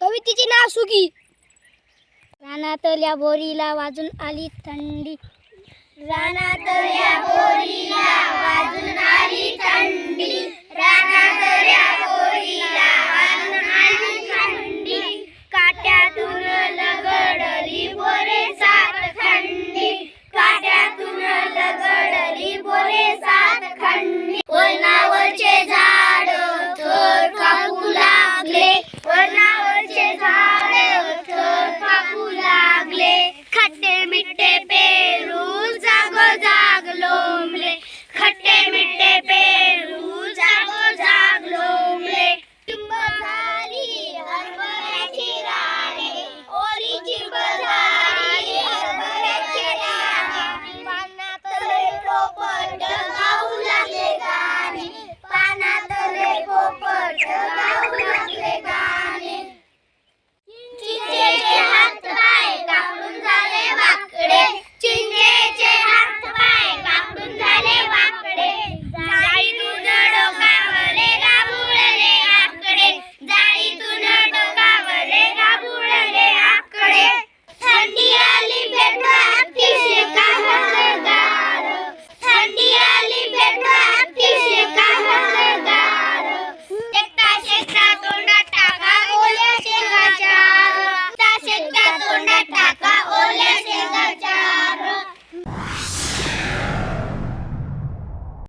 कवितेची नाव सुगी रानातल्या बोरीला वाजून आली थंडी. रानातल्या बोरीला वाजून நட்டமிட்டே பே